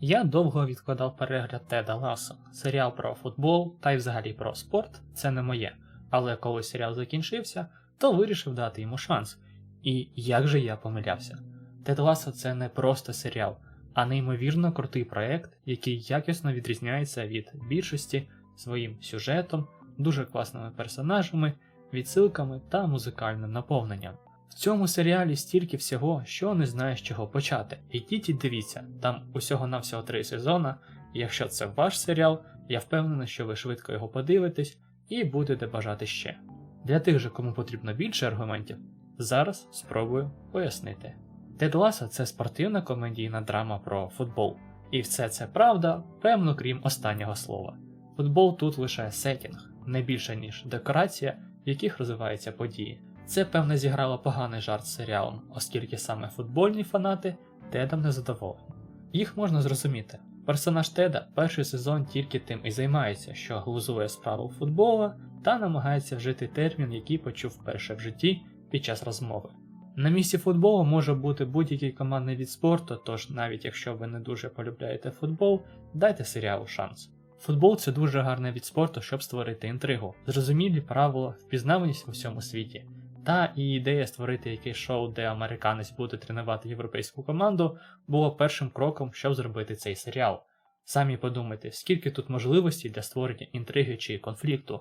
Я довго відкладав перегляд Теда Ласо. Серіал про футбол та й взагалі про спорт це не моє. Але коли серіал закінчився, то вирішив дати йому шанс. І як же я помилявся? Тед Ласо це не просто серіал, а неймовірно крутий проект, який якісно відрізняється від більшості своїм сюжетом, дуже класними персонажами, відсилками та музикальним наповненням. В цьому серіалі стільки всього, що не знаєш з чого почати. Ідіть і дивіться, там усього навсього три сезона, якщо це ваш серіал, я впевнений, що ви швидко його подивитесь і будете бажати ще. Для тих же, кому потрібно більше аргументів, зараз спробую пояснити. Тед Ласо – це спортивна комедійна драма про футбол. І все це правда, певно, крім останнього слова. Футбол тут лише сетінг, не більше ніж декорація, в яких розвиваються події. Це певно зіграло поганий жарт з серіалом, оскільки саме футбольні фанати Тедом не задоволені. Їх можна зрозуміти. Персонаж Теда перший сезон тільки тим і займається, що глузує справу футбола та намагається вжити термін, який почув вперше в житті під час розмови. На місці футболу може бути будь-який командний від спорту, тож навіть якщо ви не дуже полюбляєте футбол, дайте серіалу шанс. Футбол це дуже гарний від спорту, щоб створити інтригу, зрозумілі правила, впізнаваність в усьому світі. Та і ідея створити якесь шоу, де американець буде тренувати європейську команду, було першим кроком, щоб зробити цей серіал. Самі подумайте, скільки тут можливостей для створення інтриги чи конфлікту.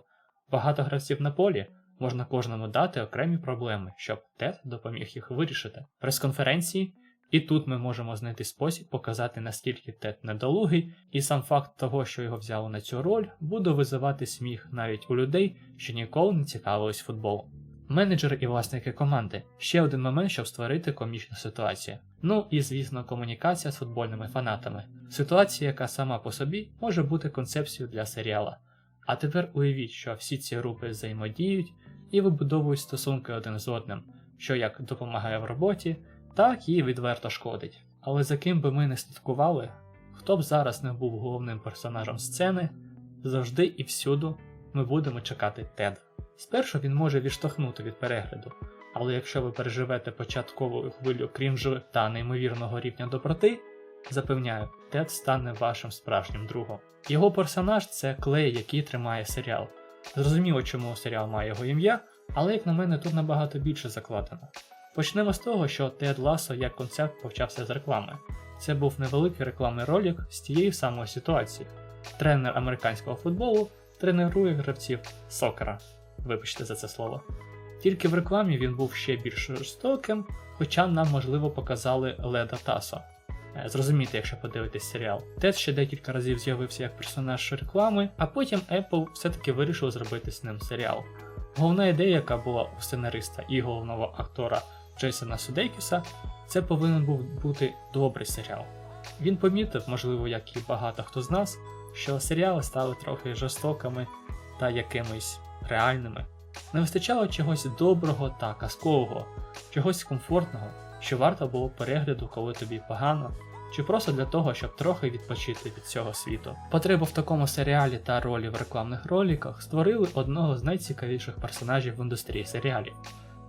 Багато гравців на полі можна кожному дати окремі проблеми, щоб Тед допоміг їх вирішити. Прес-конференції, і тут ми можемо знайти спосіб показати, наскільки Тед недолугий, і сам факт того, що його взяли на цю роль, буде визивати сміх навіть у людей, що ніколи не цікавились футболом. Менеджери і власники команди ще один момент, щоб створити комічну ситуацію. Ну і звісно, комунікація з футбольними фанатами. Ситуація, яка сама по собі може бути концепцією для серіала. А тепер уявіть, що всі ці групи взаємодіють і вибудовують стосунки один з одним, що як допомагає в роботі, так і відверто шкодить. Але за ким би ми не слідкували, хто б зараз не був головним персонажем сцени, завжди і всюду ми будемо чекати Тед. Спершу він може відштовхнути від перегляду, але якщо ви переживете початкову хвилю крінжу та неймовірного рівня доброти, запевняю, Тед стане вашим справжнім другом. Його персонаж це клей, який тримає серіал. Зрозуміло, чому серіал має його ім'я, але, як на мене, тут набагато більше закладено. Почнемо з того, що Тед Ласо як концепт почався з реклами. Це був невеликий рекламний ролик з тієї самої ситуації. Тренер американського футболу тренує гравців сокера. Вибачте за це слово. Тільки в рекламі він був ще більш жорстоким, хоча нам, можливо, показали Леда Тасо. Е, Зрозумієте, якщо подивитесь серіал. Тед ще декілька разів з'явився як персонаж реклами, а потім Apple все-таки вирішив зробити з ним серіал. Головна ідея, яка була у сценариста і головного актора Джейсона Судейкіса, це повинен був бути добрий серіал. Він помітив, можливо, як і багато хто з нас, що серіали стали трохи жорстокими та якимись реальними. Не вистачало чогось доброго та казкового, чогось комфортного, що варто було перегляду, коли тобі погано, чи просто для того, щоб трохи відпочити від цього світу. Потребу в такому серіалі та ролі в рекламних роликах створили одного з найцікавіших персонажів в індустрії серіалів.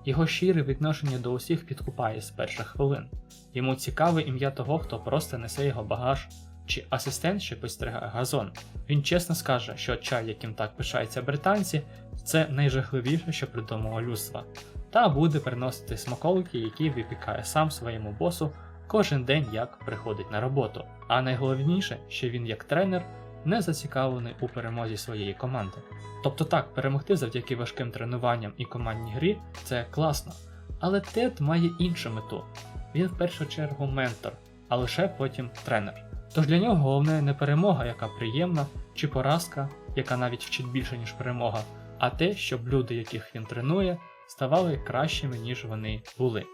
Його щире відношення до усіх підкупає з перших хвилин. Йому цікаве ім'я того, хто просто несе його багаж, чи асистент, що підстригає газон. Він чесно скаже, що чай, яким так пишаються британці, це найжахливіше, що придумало людство, та буде приносити смаколики, які випікає сам своєму босу кожен день, як приходить на роботу. А найголовніше, що він як тренер не зацікавлений у перемозі своєї команди. Тобто так, перемогти завдяки важким тренуванням і командній грі це класно. Але Тед має іншу мету. Він в першу чергу ментор, а лише потім тренер. Тож для нього головне не перемога, яка приємна, чи поразка, яка навіть вчить більше, ніж перемога, а те, щоб люди, яких він тренує, ставали кращими, ніж вони були.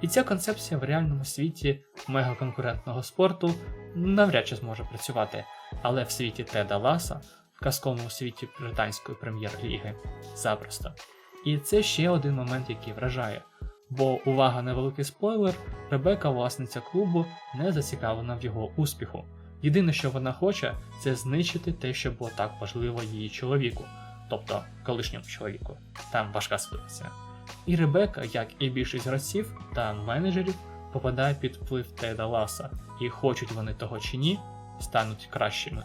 І ця концепція в реальному світі мегаконкурентного спорту навряд чи зможе працювати, але в світі Теда Ласа, в казковому світі британської прем'єр-ліги, запросто. І це ще один момент, який вражає. Бо увага, невеликий спойлер, Ребека, власниця клубу, не зацікавлена в його успіху. Єдине, що вона хоче, це знищити те, що було так важливо її чоловіку, тобто колишньому чоловіку. Там важка ситуація. І Ребека, як і більшість гравців та менеджерів, попадає під вплив Теда Ласа, і хочуть вони того чи ні, стануть кращими.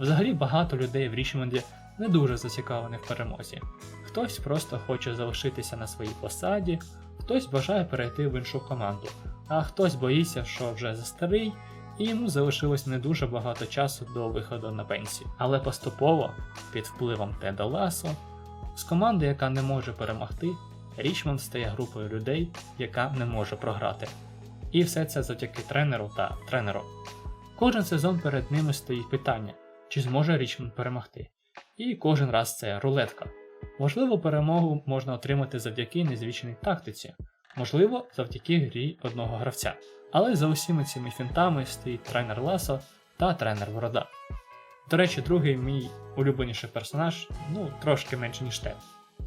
Взагалі багато людей в Річмонді не дуже зацікавлених в перемозі. Хтось просто хоче залишитися на своїй посаді, хтось бажає перейти в іншу команду, а хтось боїться, що вже застарий, і йому залишилось не дуже багато часу до виходу на пенсію. Але поступово, під впливом Теда Ласо, з команди, яка не може перемогти, Річмонд стає групою людей, яка не може програти. І все це завдяки тренеру та тренеру. Кожен сезон перед ними стоїть питання, чи зможе Річмонд перемогти. І кожен раз це рулетка. Можливо, перемогу можна отримати завдяки незвичній тактиці, можливо, завдяки грі одного гравця. Але за усіми цими фінтами стоїть тренер Ласо та тренер Ворода. До речі, другий мій улюбленіший персонаж, ну, трошки менше, ніж Тед.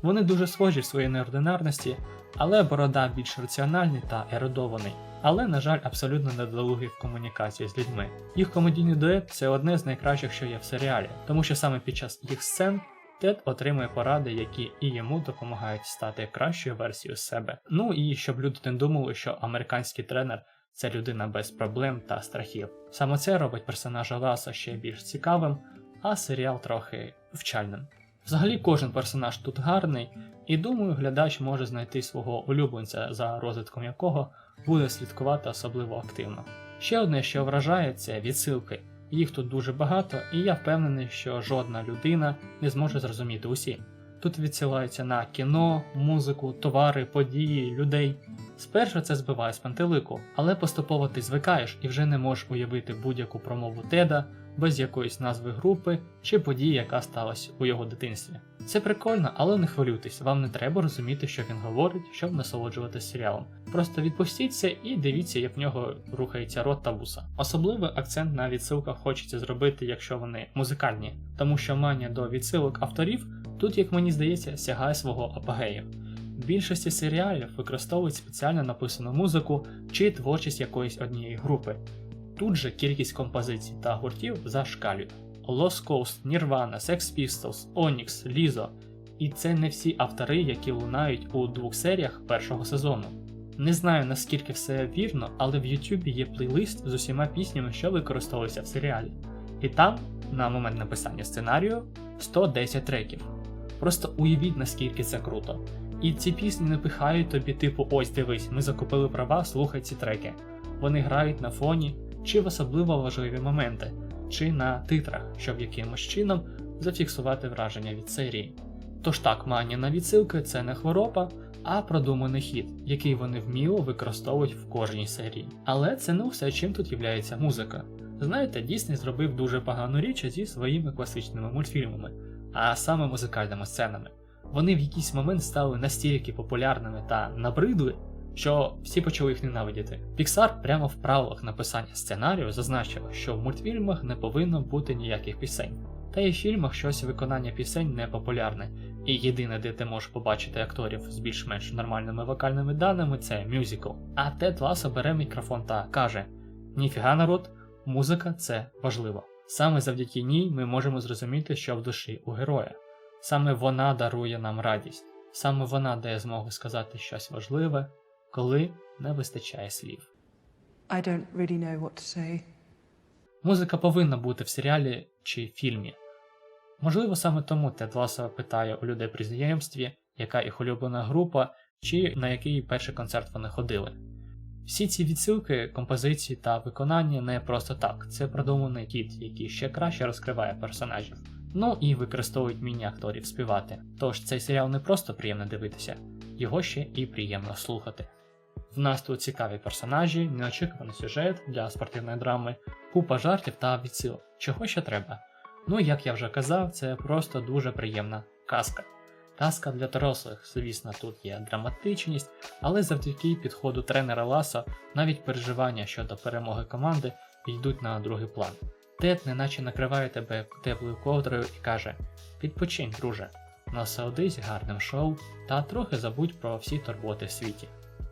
Вони дуже схожі в своїй неординарності, але борода більш раціональний та ерудований, але, на жаль, абсолютно недолугий в комунікації з людьми. Їх комедійний дует це одне з найкращих, що є в серіалі, тому що саме під час їх сцен Тед отримує поради, які і йому допомагають стати кращою версією себе. Ну і щоб люди не думали, що американський тренер це людина без проблем та страхів. Саме це робить персонажа Ласа ще більш цікавим, а серіал трохи вчальним. Взагалі кожен персонаж тут гарний, і думаю, глядач може знайти свого улюбленця, за розвитком якого буде слідкувати особливо активно. Ще одне, що вражає, це відсилки. Їх тут дуже багато, і я впевнений, що жодна людина не зможе зрозуміти усі. Тут відсилаються на кіно, музику, товари, події, людей. Спершу це збиває з пантелику, але поступово ти звикаєш і вже не можеш уявити будь-яку промову Теда без якоїсь назви групи чи події, яка сталася у його дитинстві. Це прикольно, але не хвилюйтесь, вам не треба розуміти, що він говорить, щоб насолоджуватися серіалом. Просто відпустіться і дивіться, як в нього рухається рот та вуса. Особливий акцент на відсилках хочеться зробити, якщо вони музикальні, тому що манія до відсилок авторів тут, як мені здається, сягає свого апогею. В більшості серіалів використовують спеціально написану музику чи творчість якоїсь однієї групи. Тут же кількість композицій та гуртів зашкалює. Lost Coast, Nirvana, Sex Pistols, Onyx, Lizzo. І це не всі автори, які лунають у двох серіях першого сезону. Не знаю наскільки все вірно, але в Ютубі є плейлист з усіма піснями, що використовуються в серіалі. І там, на момент написання сценарію, 110 треків. Просто уявіть, наскільки це круто. І ці пісні не пихають тобі, типу, ось дивись, ми закупили права, слухай ці треки. Вони грають на фоні, чи в особливо важливі моменти, чи на титрах, щоб якимось чином зафіксувати враження від серії. Тож так, манія на відсилки це не хвороба, а продуманий хід, який вони вміло використовують в кожній серії. Але це не все, чим тут являється музика. Знаєте, Дісней зробив дуже погану річ зі своїми класичними мультфільмами, а саме музикальними сценами. Вони в якийсь момент стали настільки популярними та набридли, що всі почали їх ненавидіти. Pixar прямо в правилах написання сценарію зазначила, що в мультфільмах не повинно бути ніяких пісень. Та і в фільмах щось виконання пісень не популярне, і єдине, де ти можеш побачити акторів з більш-менш нормальними вокальними даними, це мюзикл. А Тед Ласо бере мікрофон та каже: Ніфіга народ, музика це важливо. Саме завдяки ній ми можемо зрозуміти, що в душі у героя. Саме вона дарує нам радість, саме вона дає змогу сказати щось важливе, коли не вистачає слів. I don't really know what to say. Музика повинна бути в серіалі чи фільмі. Можливо, саме тому Тед Ласо питає у людей при знайомстві, яка їх улюблена група, чи на який перший концерт вони ходили. Всі ці відсилки, композиції та виконання не просто так, це продуманий кіт, який ще краще розкриває персонажів. Ну і використовують міні-акторів співати. Тож цей серіал не просто приємно дивитися, його ще і приємно слухати. В нас тут цікаві персонажі, неочікуваний сюжет для спортивної драми, купа жартів та відсил, чого ще треба. Ну, як я вже казав, це просто дуже приємна казка. Казка для дорослих, звісно, тут є драматичність, але завдяки підходу тренера Ласа навіть переживання щодо перемоги команди йдуть на другий план. Тед неначе накриває тебе теплою ковдрою і каже: Підпочинь, друже, насолодись гарним шоу та трохи забудь про всі турботи в світі.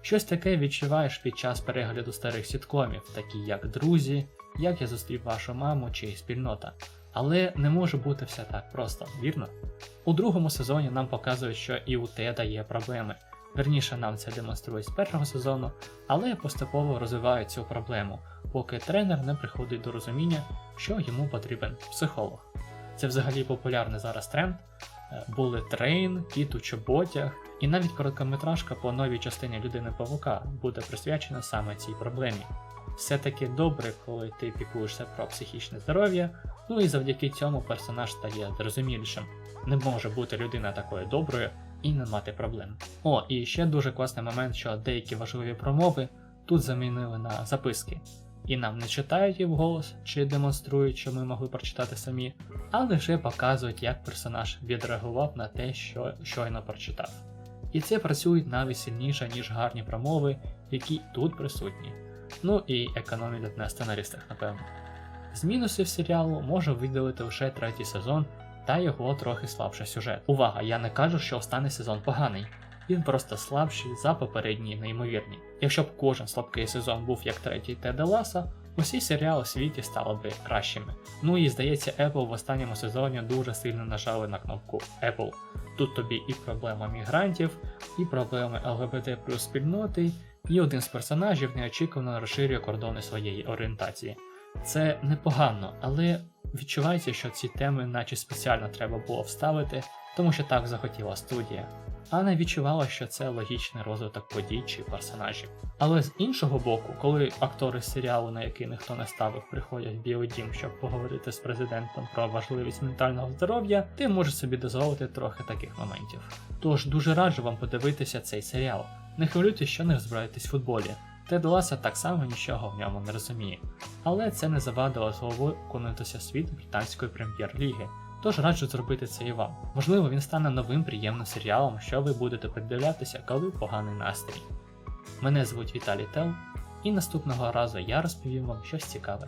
Щось таке відчуваєш під час перегляду старих сіткомів, такі як друзі, як я зустрів вашу маму чи спільнота. Але не може бути все так просто, вірно? У другому сезоні нам показують, що і у Теда є проблеми. Верніше нам це демонструють з першого сезону, але поступово розвивають цю проблему, поки тренер не приходить до розуміння, що йому потрібен психолог. Це взагалі популярний зараз тренд. Були трейн, кіт у чоботях, і навіть короткометражка по новій частині людини Павука буде присвячена саме цій проблемі. Все-таки добре, коли ти пікуєшся про психічне здоров'я, ну і завдяки цьому персонаж стає зрозумілішим. Не може бути людина такою доброю і не мати проблем. О, і ще дуже класний момент, що деякі важливі промови тут замінили на записки. І нам не читають їх вголос чи демонструють, що ми могли прочитати самі, а лише показують, як персонаж відреагував на те, що щойно прочитав. І це працює навіть сильніше, ніж гарні промови, які тут присутні. Ну і економлять на сценаристах, напевно. З мінусів серіалу можу виділити лише третій сезон та його трохи слабший сюжет. Увага, я не кажу, що останній сезон поганий. Він просто слабший за попередні неймовірні. Якщо б кожен слабкий сезон був як третій Теда Ласа, усі серіали світі стали б кращими. Ну і здається, Apple в останньому сезоні дуже сильно нажали на кнопку Apple. Тут тобі і проблема мігрантів, і проблеми ЛГБТ плюс спільноти, і один з персонажів неочікувано розширює кордони своєї орієнтації. Це непогано, але відчувається, що ці теми наче спеціально треба було вставити, тому що так захотіла студія. А не відчувала, що це логічний розвиток подій чи персонажів. Але з іншого боку, коли актори серіалу, на який ніхто не ставив, приходять в Білий Дім, щоб поговорити з президентом про важливість ментального здоров'я, ти можеш собі дозволити трохи таких моментів. Тож дуже раджу вам подивитися цей серіал. Не хвилюйтесь, що не розбираєтесь в футболі. Тед Ласа так само нічого в ньому не розуміє, але це не завадило з головою окунутися світ британської прем'єр-ліги. Тож раджу зробити це і вам. Можливо, він стане новим приємним серіалом, що ви будете придивлятися, коли поганий настрій. Мене звуть Віталій Тел, і наступного разу я розповім вам щось цікаве.